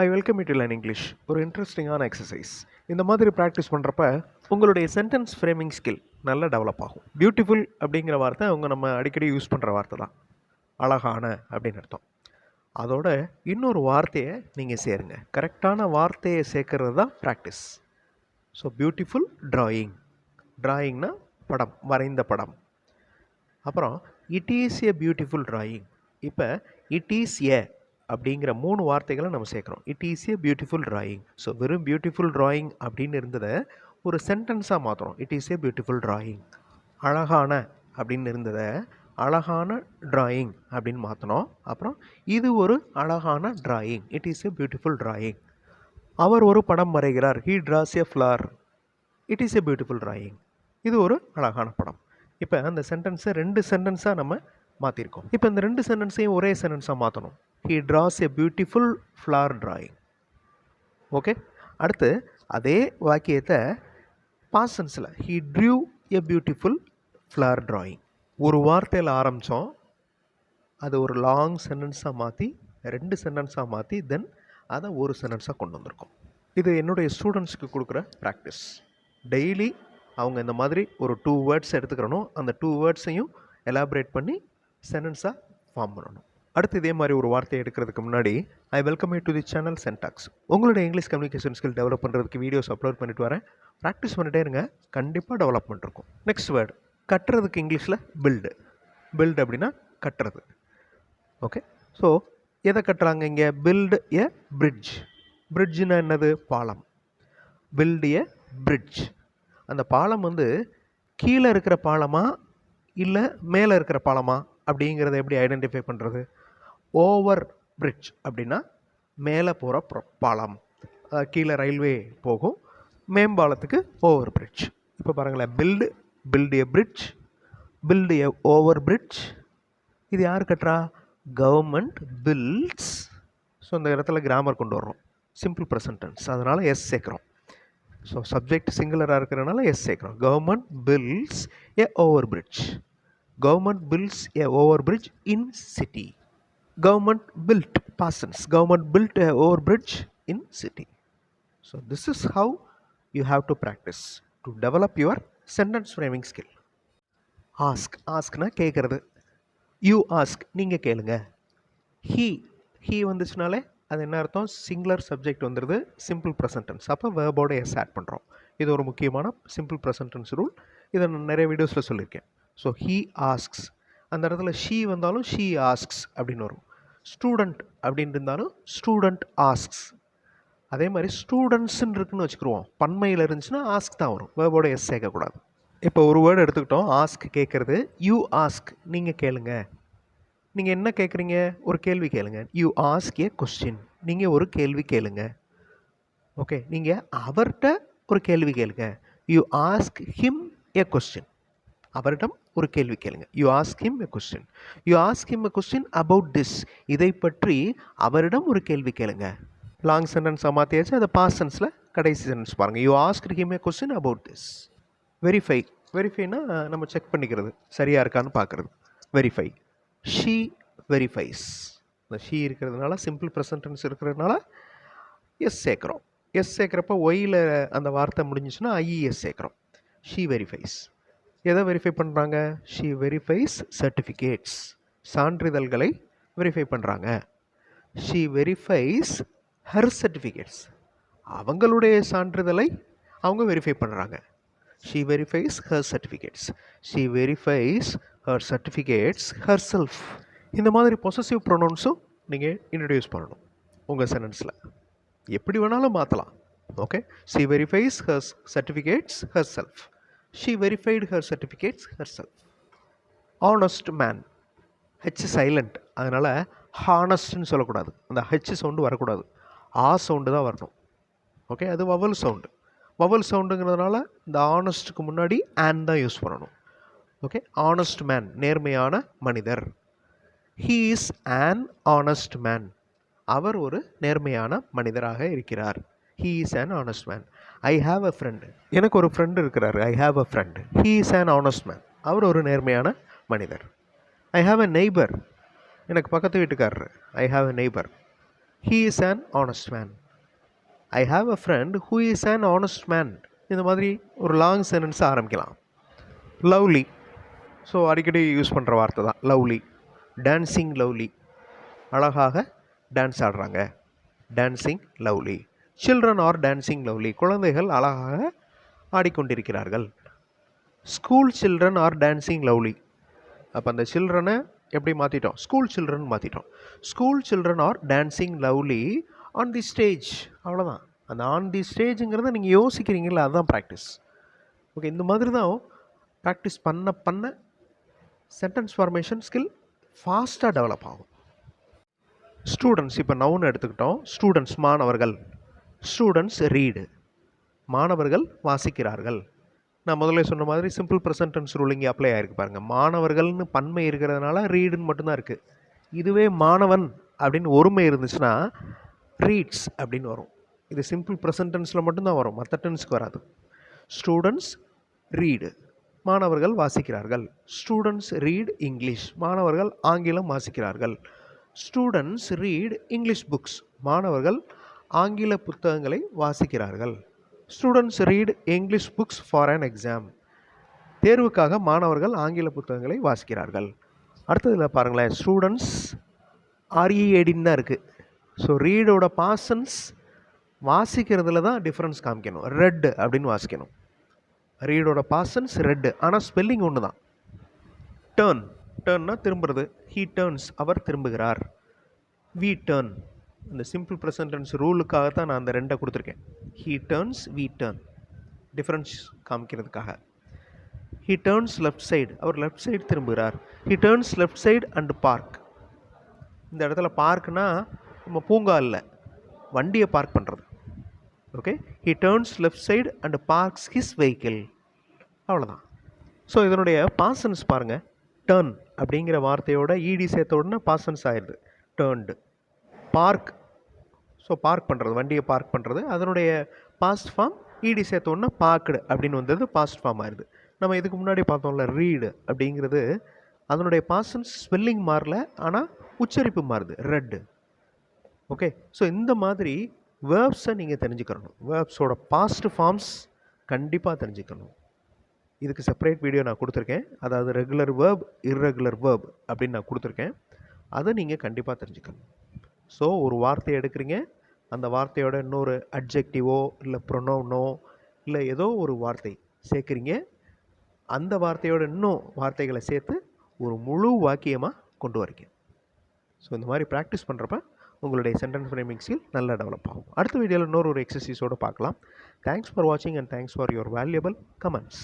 I welcome you to learn English ஒரு இன்ட்ரெஸ்டிங்கான exercise இந்த மாதிரி ப்ராக்டிஸ் பண்ணுறப்ப உங்களுடைய சென்டென்ஸ் ஃப்ரேமிங் ஸ்கில் நல்லா டெவலப் ஆகும். பியூட்டிஃபுல் அப்படிங்கிற வார்த்தை அவங்க நம்ம அடிக்கடி யூஸ் பண்ணுற வார்த்தை தான். அழகான அப்படின்னு அர்த்தம். அதோட இன்னொரு வார்த்தையை நீங்கள் சேருங்க. கரெக்டான வார்த்தையை சேர்க்கறது தான் ப்ராக்டிஸ் ஸோ பியூட்டிஃபுல் ட்ராயிங் ட்ராயிங்னா படம் வரைந்த படம். அப்புறம் it is a beautiful drawing இப்போ இட் இஸ் எ அப்படிங்கிற மூணு வார்த்தைகளை நம்ம சேர்க்குறோம். It is a beautiful drawing so வெறும் பியூட்டிஃபுல் ட்ராயிங் அப்படின்னு இருந்ததை ஒரு சென்டென்ஸாக மாற்றுறோம் it is a beautiful drawing அழகான அப்படின்னு இருந்ததை அழகான ட்ராயிங் அப்படின்னு மாற்றினோம் அப்புறம் இது ஒரு அழகான drawing it is a beautiful drawing அவர் ஒரு படம் வரைகிறார். He draws a flower it is a beautiful drawing இது ஒரு அழகான படம். இப்போ அந்த சென்டென்ஸை ரெண்டு சென்டென்ஸாக நம்ம மாற்றிருக்கோம் இப்போ இந்த ரெண்டு சென்டென்ஸையும் ஒரே சென்டென்ஸாக மாற்றணும் he draws a beautiful flower drawing okay அடுத்து அதே வாக்கியத்தை பாசன்ஸில் he drew a beautiful flower drawing ஒரு வார்த்தையில் ஆரம்பித்தோம் அது ஒரு லாங் சென்டென்ஸாக மாற்றி ரெண்டு சென்டென்ஸாக மாற்றி தென் அதை ஒரு சென்டென்ஸாக கொண்டு வந்திருக்கோம். இது என்னுடைய ஸ்டூடெண்ட்ஸ்க்கு கொடுக்குற ப்ராக்டிஸ் டெய்லி அவங்க இந்த மாதிரி ஒரு டூ வேர்ட்ஸ் எடுத்துக்கிறணும். அந்த டூ வேர்ட்ஸையும் எலாபரேட் பண்ணி சென்டென்ஸாக ஃபார்ம் பண்ணணும். அடுத்து இதே மாதிரி ஒரு வார்த்தையை எடுக்கிறதுக்கு முன்னாடி I welcome you to the channel syntax உங்களுடைய இங்கிலீஷ் கம்யூனிகேஷன் ஸ்கில் டெவலப் பண்ணுறதுக்கு வீடியோஸ் அப்லோட் பண்ணிட்டு வரேன். ப்ராக்டிஸ் பண்ணிட்டே இருங்க. கண்டிப்பாக டெவலப்மெண்ட் இருக்கும். நெக்ஸ்ட் வேர்டு கட்டுறதுக்கு இங்கிலீஷில் பில்டு பில்டு அப்படின்னா கட்டுறது. ஓகே ஸோ எதை கட்டுறாங்க இங்கே? பில்டு எ பிரிட்ஜ் பிரிட்ஜுனா என்னது? பாலம். பில்டு எ பிரிட்ஜ் அந்த பாலம் வந்து கீழே இருக்கிற பாலமா இல்லை மேலே இருக்கிற பாலமா அப்படிங்கிறத எப்படி ஐடென்டிஃபை பண்ணுறது ஓவர் பிரிட்ஜ் அப்படின்னா மேலே போகிற பாலம். கீழே ரயில்வே போகும். மேம்பாலத்துக்கு ஓவர் பிரிட்ஜ் இப்போ பாருங்களேன் build build a bridge build a over bridge இது யார் கட்டுறா? கவர்மெண்ட் பில்ட்ஸ் ஸோ இந்த இடத்துல கிராமர் கொண்டு வர்றோம். சிம்பிள் ப்ரெசன்டென்ஸ் அதனால் எஸ் சேர்க்குறோம். ஸோ சப்ஜெக்ட் சிங்குலராக இருக்கிறனால எஸ் சேர்க்குறோம். Government builds a over bridge government builds a over bridge in city government built past tense government built a over bridge in city so this is how you have to practice to develop your sentence framing skill ask ஆஸ்க்னா கேட்குறது you ask நீங்கள் கேளுங்க. He he வந்துச்சுனாலே அது என்ன அர்த்தம்? Singular subject வந்துடுது simple present tense அப்போ வேர்போட S add பண்ணுறோம் இது ஒரு முக்கியமான சிம்பிள் ப்ரெசன்டென்ஸ் ரூல் இதை நான் நிறைய வீடியோஸில் சொல்லியிருக்கேன் ஸோ ஹீ ஆஸ்க்ஸ் அந்த இடத்துல ஷீ வந்தாலும் ஷீ ஆஸ்க்ஸ் அப்படின்னு வரும். ஸ்டூடெண்ட் அப்படின்னு இருந்தாலும் ஸ்டூடெண்ட் ஆஸ்க்ஸ் அதே மாதிரி ஸ்டூடெண்ட்ஸ்ன்னு இருக்குன்னு வச்சுக்கிருவோம். பன்மையில் இருந்துச்சுன்னா ஆஸ்க் தான் வரும். வேர்போட எஸ் சேர்க்கக்கூடாது. இப்போ ஒரு வேர்டு எடுத்துக்கிட்டோம். ஆஸ்க் கேட்குறது. யூ ஆஸ்க் நீங்கள் கேளுங்க. நீங்கள் என்ன கேட்குறீங்க? ஒரு கேள்வி கேளுங்க. யூ ஆஸ்க் ஏ கொஸ்டின் நீங்கள் ஒரு கேள்வி கேளுங்க. ஓகே நீங்கள் அவர்கிட்ட ஒரு கேள்வி கேளுங்க. You ask him a question அவரிடம் ஒரு கேள்வி கேளுங்க. You ask him a question you ask him a question about this இதை பற்றி அவரிடம் ஒரு கேள்வி கேளுங்க. லாங் சென்டென்ஸ் மாற்றியாச்சு அதை பாஸ் சென்ஸில் கடைசி சென்டென்ஸ் பாருங்கள் you ask him a question about this verify வெரிஃபைனா நம்ம செக் பண்ணிக்கிறது. சரியாக இருக்கான்னு பார்க்குறது வெரிஃபை ஷீ வெரிஃபைஸ் இந்த ஷீ இருக்கிறதுனால சிம்பிள் ப்ரெசன்டென்ஸ் இருக்கிறதுனால எஸ் சேர்க்குறோம். எஸ் சேர்க்குறப்ப ஒயில் அந்த வார்த்தை முடிஞ்சிச்சுன்னா ஐஇஎஸ் சேர்க்குறோம். ஷீ வெரிஃபைஸ் எதை வெரிஃபை பண்ணுறாங்க ஷீ வெரிஃபைஸ் சர்டிஃபிகேட்ஸ் சான்றிதழ்களை வெரிஃபை பண்ணுறாங்க ஷீ வெரிஃபைஸ் ஹர் சர்டிஃபிகேட்ஸ் அவங்களுடைய சான்றிதழை அவங்க வெரிஃபை பண்ணுறாங்க she verifies her certificates she verifies her certificates herself இந்த மாதிரி பொசசிவ் ப்ரொனவுன்ஸும் நீங்கள் இன்ட்ரடியூஸ் பண்ணணும் உங்கள் சென்டென்ஸில் எப்படி வேணாலும் மாற்றலாம் okay she verifies her certificates herself she verified her certificates herself honest man H silent அதனால் ஹானஸ்ட்னு சொல்லக்கூடாது. அந்த ஹெச் சவுண்டு வரக்கூடாது. ஆ சவுண்டு தான் வரணும். ஓகே அது வவல் சவுண்டு வவல் சவுண்டுங்கிறதுனால இந்த ஆனஸ்ட்டுக்கு முன்னாடி ஆன் தான் யூஸ் பண்ணணும். ஓகே ஆனஸ்ட் மேன் நேர்மையான மனிதர். He is an honest man அவர் ஒரு நேர்மையான மனிதராக இருக்கிறார். He is an honest man I have a friend எனக்கு ஒரு ஃப்ரெண்டு இருக்கிறார். I have a friend he is an honest man அவர் ஒரு நேர்மையான மனிதர். ஐ ஹாவ் அ நெய்பர் எனக்கு பக்கத்து வீட்டுக்காரர். I have a neighbour he is an honest man I have a friend who is an honest man இந்த மாதிரி ஒரு லாங் சென்டென்ஸ் ஆரம்பிக்கலாம். லவ்லி ஸோ அடிக்கடி யூஸ் பண்ணுற வார்த்தை தான். லவ்லி டான்சிங் லவ்லி அழகாக டான்ஸ் ஆடுறாங்க. Dancing lovely children are dancing lovely குழந்தைகள் அழகாக ஆடிக்கொண்டிருக்கிறார்கள். School children are dancing lovely அப்போ அந்த சில்ட்ரனை எப்படி மாற்றிட்டோம் school children மாற்றிட்டோம் school children are dancing lovely on the stage அவ்வளோதான் அந்த ஆன் தி ஸ்டேஜுங்கிறத நீங்கள் யோசிக்கிறீங்களா? அதுதான் ப்ராக்டிஸ் ஓகே இந்த மாதிரி தான் ப்ராக்டிஸ் பண்ண பண்ண சென்டென்ஸ் ஃபார்மேஷன் ஸ்கில் ஃபாஸ்ட்டாக டெவலப் ஆகும். ஸ்டூடெண்ட்ஸ் இப்போ நவுன்னு எடுத்துக்கிட்டோம். ஸ்டூடெண்ட்ஸ் மாணவர்கள். ஸ்டூடெண்ட்ஸ் ரீடு மாணவர்கள் வாசிக்கிறார்கள். நான் முதல்ல சொன்ன மாதிரி சிம்பிள் ப்ரெசன்டென்ஸ் ரூலிங் அப்ளை ஆகிருக்கு பாருங்கள் மாணவர்கள்னு பன்மை இருக்கிறதுனால ரீடுன்னு மட்டும்தான் இருக்குது இதுவே மாணவன் அப்படின்னு ஒருமை இருந்துச்சுன்னா ரீட்ஸ் அப்படின்னு வரும். இது சிம்பிள் ப்ரெசன்டென்ஸில் மட்டும்தான் வரும். மற்ற டென்ஸ்க்கு வராது. ஸ்டூடெண்ட்ஸ் ரீடு மாணவர்கள் வாசிக்கிறார்கள். ஸ்டூடெண்ட்ஸ் ரீட் இங்கிலீஷ் மாணவர்கள் ஆங்கிலம் வாசிக்கிறார்கள். ஸ்டூடெண்ட்ஸ் ரீட் இங்கிலீஷ் புக்ஸ் மாணவர்கள் ஆங்கில புத்தகங்களை வாசிக்கிறார்கள். Students read English books for an exam தேர்வுக்காக மாணவர்கள் ஆங்கில புத்தகங்களை வாசிக்கிறார்கள். அடுத்ததில் பாருங்களேன். ஸ்டூடெண்ட்ஸ் ஆர்இஏடின்னு தான் இருக்குது ஸோ ரீடோட பாசன்ஸ் வாசிக்கிறதுல தான் டிஃப்ரென்ஸ் காமிக்கணும். ரெட் அப்படின்னு வாசிக்கணும். ரீடோட பாசன்ஸ் ரெட்டு ஆனால் ஸ்பெல்லிங் ஒன்று தான். டேர்ன் டேர்ன்னா திரும்புறது. ஹீ டேர்ன்ஸ் அவர் திரும்புகிறார். வி டேர்ன் அந்த சிம்பிள் ப்ரெசன்டென்ஸ் ரூலுக்காக தான் நான் அந்த ரெண்டை கொடுத்துருக்கேன். He turns we turn difference காமிக்கிறதுக்காக. ஹீ டேர்ன்ஸ் லெஃப்ட் சைடு அவர் லெஃப்ட் சைடு திரும்புகிறார். He turns left side and park இந்த இடத்துல பார்க்னா நம்ம பூங்கா இல்லை வண்டியை பார்க் பண்ணுறது okay he turns left side and parks his vehicle அவ்வளோதான் ஸோ இதனுடைய பாசன்ஸ் பாருங்கள் டேர்ன் அப்படிங்கிற வார்த்தையோட ஈடி சேர்த்த உடனே பாசன்ஸ் ஆயிடுது. டேர்ன்டு பார்க். ஸோ பார்க் பண்ணுறது வண்டியை பார்க் பண்ணுறது அதனுடைய பாஸ்ட் ஃபார்ம் ஈடி சேர்த்த பார்க்குடு அப்படின்னு வந்தது பாஸ்ட் ஃபார்ம் ஆயிடுது நம்ம இதுக்கு முன்னாடி பார்த்தோம்ல ரீடு அப்படிங்கிறது அதனுடைய பாசன்ஸ் ஸ்பெல்லிங் மாறல ஆனால் உச்சரிப்பு மாறுது ரெட்டு ஓகே ஸோ இந்த மாதிரி வேர்ப்ஸை நீங்கள் தெரிஞ்சுக்கணும் வேர்ப்ஸோட பாஸ்ட் ஃபார்ம்ஸ் கண்டிப்பாக தெரிஞ்சுக்கணும். இதுக்கு செப்பரேட் வீடியோ நான் கொடுத்துருக்கேன். அதாவது ரெகுலர் வேர்ப் இர்ரெகுலர் வேர்ப் அப்படின்னு நான் கொடுத்துருக்கேன். அதை நீங்கள் கண்டிப்பாக தெரிஞ்சுக்கணும். ஸோ ஒரு வார்த்தையை எடுக்கிறீங்க. அந்த வார்த்தையோட இன்னொரு அட்ஜெக்டிவோ இல்லை ப்ரொனோனோ இல்லை ஏதோ ஒரு வார்த்தை சேர்க்குறீங்க. அந்த வார்த்தையோட இன்னும் வார்த்தைகளை சேர்த்து ஒரு முழு வாக்கியமாக கொண்டு வரீங்க. ஸோ இந்த மாதிரி ப்ராக்டிஸ் பண்ணுறப்ப உங்களுடைய சென்டென்ஸ் ஃப்ரேமிங் ஸ்கில் நல்லா டெவலப் ஆகும். அடுத்த வீடியோவில் இன்னொரு ஒரு எக்ஸசைஸோடு பார்க்கலாம். தேங்க்ஸ் ஃபார் வாட்சிங் and thanks for your valuable comments